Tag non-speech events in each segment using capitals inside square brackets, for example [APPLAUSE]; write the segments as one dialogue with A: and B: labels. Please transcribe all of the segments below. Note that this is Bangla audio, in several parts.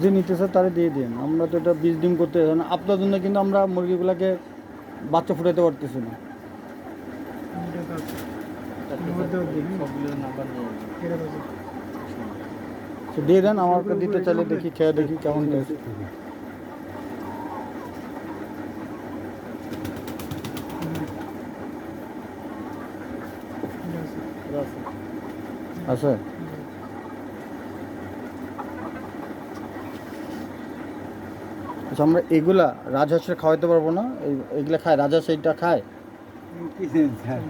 A: যে নিতে স্যার তারা দিয়ে দিন আমরা তো এটা বীজ ডিম করতে না আপনার জন্য কিন্তু আমরা মুরগিগুলোকে বাচ্চা ফুটাতে পারতেছি না দিয়ে দেন আমার দিতে চাইলে দেখি খেয়ে দেখি কেমন আচ্ছা আচ্ছা আমরা এগুলা রাজহাঁসের খাওয়াইতে পারবো না এগুলো খায় রাজহাঁস এইটা খায় হ্যাঁ?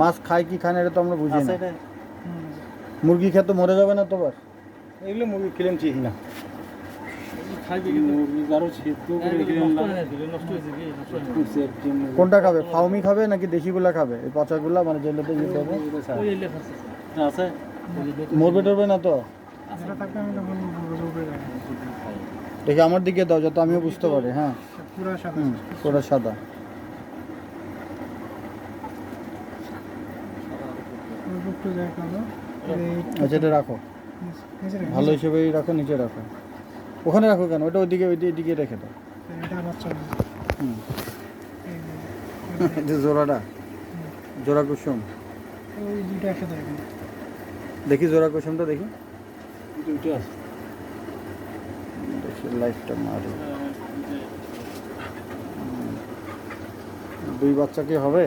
A: মাছ খায় কি খায় না এটা তো আমরা বুঝি না আচ্ছা, মুরগি খেয়ে তো মরে যাবে না তোমার
B: এগুলো মুরগি ক্লেম ঠিক না হ্যাঁ,
A: কোনটা খাবে ফাউমি খাবে নাকি দেশিগুলা খাবে এই পচাগুলা মানে জেলেতে ইয়ে মরবে টরবে না তো দেখি আমার দিকে দাও যাতে আমিও বুঝতে পারি হ্যাঁ পুরো সাদা আচ্ছা এটা রাখো ভালো হিসেবেই রাখো নিচে রাখো ওখানে রাখো কেন ওটা ওইদিকে ওই দিকে রেখে দাও [LAUGHS] জোড়াটা জোড়া কুসুম দেখি জোড়া কুসুমটা দেখি উঠে দেখি লাইটটা মারি হ্যাঁ, হ্যাঁ, দুই বাচ্চা কি হবে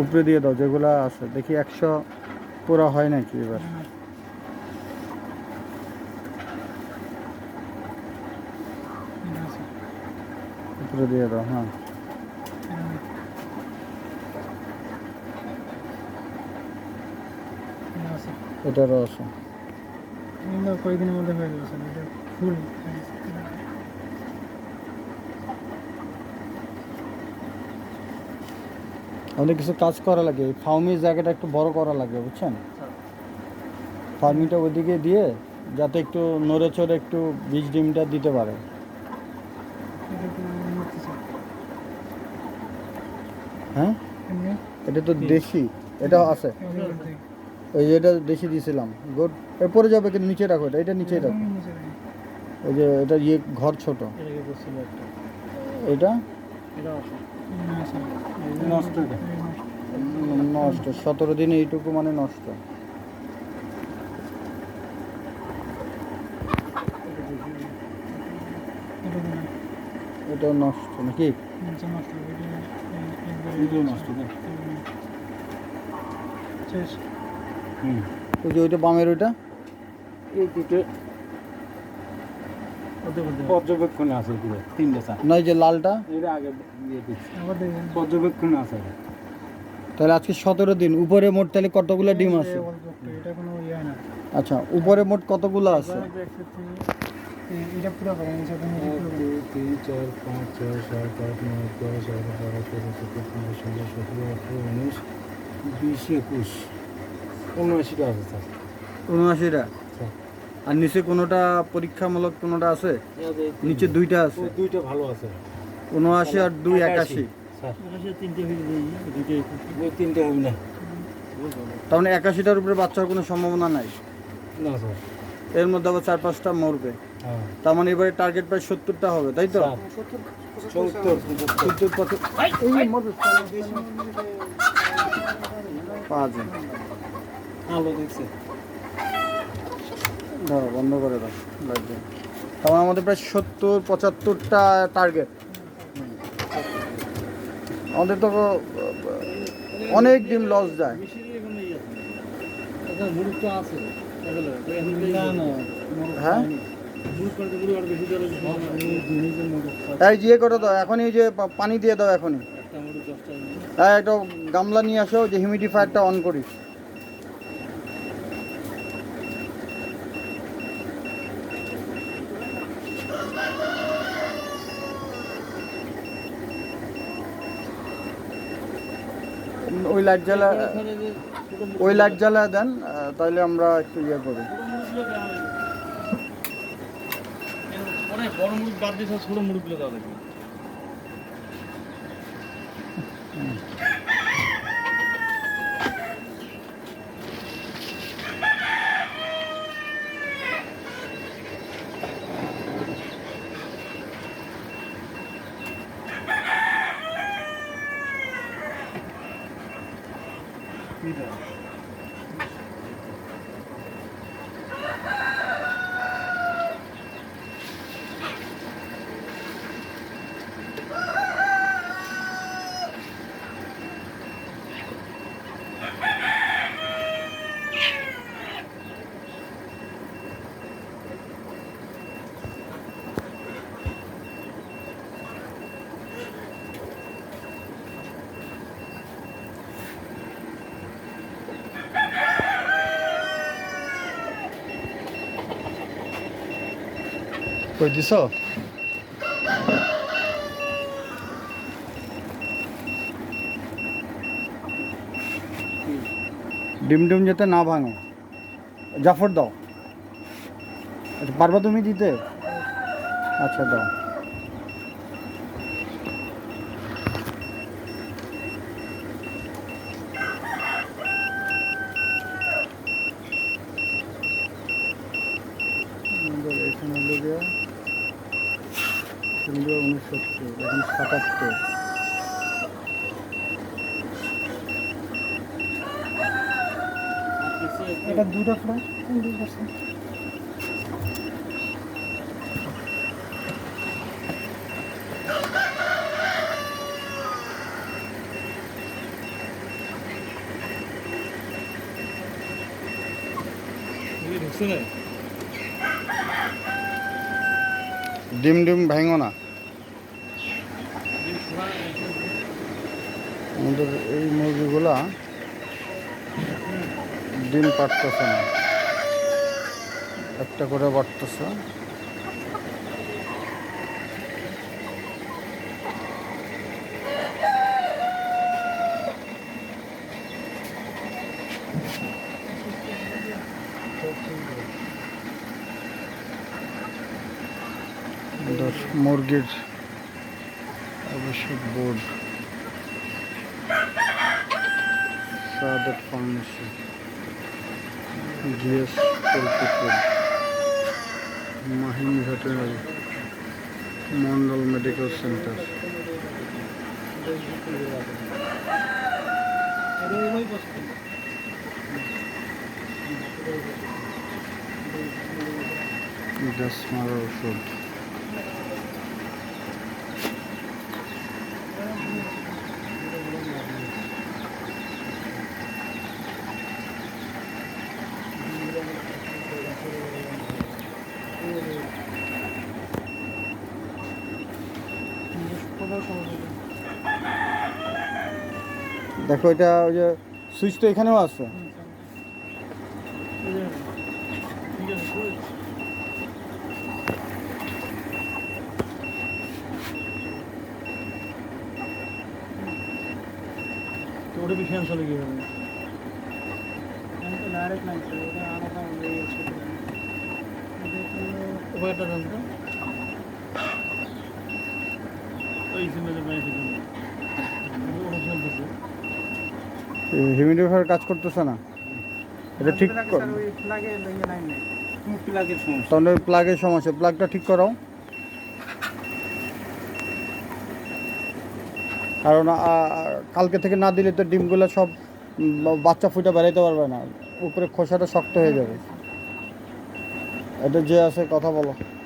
A: উপরে দিয়ে দাও যেগুলো আছে দেখি একশো পুরো হয় নাকি এবার হ্যাঁ। উপরে দিয়ে দাও হ্যাঁ এটা রস কয়েকদিনের মধ্যে হয়ে যাবে স্যার এটা ফুল আমাদের কিছু কাজ করা লাগে ফার্মের জায়গাটা একটু বড় করা লাগে বুঝছেন ফার্মিংটা ওইদিকে দিয়ে যাতে একটু নড়ে চড়ে একটু বীজ ডিমটা দিতে পারে হ্যাঁ এটা তো দেশি এটা আছে ওই এটা দেশি দিয়েছিলাম গুড এরপরে যাবে কিন্তু নিচে রাখো এটা এটা নিচে রাখো ওই যে এটা ইয়ে ঘর ছোট এটা নষ্ট নষ্ট সতেরো দিনে এইটুকু মানে নষ্ট এটা নষ্ট নাকি ওইটা বামের ওইটা
B: পর্যবেক্ষণে আছে তিনটে
A: নয় যে লালটা আগে
B: পর্যবেক্ষণে আছে
A: তাহলে আজকে সতেরো দিন উপরে মোট তাহলে কতগুলো ডিম আছে আচ্ছা উপরে মোট কতগুলো আছে পাঁচ ছয় নয়
B: সতেরো আঠেরো উনিশ
A: উনআশিটা আর নিচে কোনোটা পরীক্ষামূলক কোনোটা আছে নিচে দুইটা আছে
B: দুইটা ভালো আছে
A: উনআশি আর দুই একাশি তাহলে মানে একাশিটার উপরে বাচ্চার কোনো সম্ভাবনা নাই না স্যার এর মধ্যে আবার চার পাঁচটা মরবে তার মানে এবারে টার্গেট প্রায় সত্তরটা হবে তাই তো বন্ধ করে দাও লাগবে তার মানে আমাদের প্রায় সত্তর পঁচাত্তরটা টার্গেট আমাদের তো অনেক দিন লস যায় হ্যাঁ এই যে করে দাও এখনই যে পানি দিয়ে দাও এখনই হ্যাঁ একটা গামলা নিয়ে আসো যে হিউমিডিফায়ারটা অন করিস ওই লাইট জ্বালা ওই লাইট জ্বালা দেন তাহলে আমরা একটু ইয়ে করি মানে বড় মুরগ বাদ দিয়ে সব ছোটো মুরগগুলো দেওয়া লাগবে Thank you. কই দিছ ডিম ডিম যেতে না ভাঙে জাফর দাও আচ্ছা পারবা তুমি দিতে আচ্ছা দাও এটা দুটো ফ্লোর দুই পার্সেন্ট ডিম ডিম ভাঙো না আমাদের এই মুরগিগুলা ডিম পারতেছে না একটা করে বাড়তেছে মুরগির আবশ্যক board Sadat pharmacy GS Parichitpur Mahim veterinary Mondal medical centre দশ মারা ওষুধ দেখো এটা ওই যে সুইচ তো এখানেও আছে
B: ওটা কি ফ্যান চলে গিয়ে ওয়েটার ওই সিমেন্টের
A: পানি হিউমিডিফায়ার কাজ করতেছে না এটা ঠিক আচ্ছা, তাহলে প্লাগের সমস্যা প্লাগটা ঠিক করাও কারণ কালকে থেকে না দিলে তো ডিমগুলো সব বাচ্চা ফুটে বেড়াইতে পারবে না উপরে খোসাটা শক্ত হয়ে যাবে এটা যে আছে কথা বলো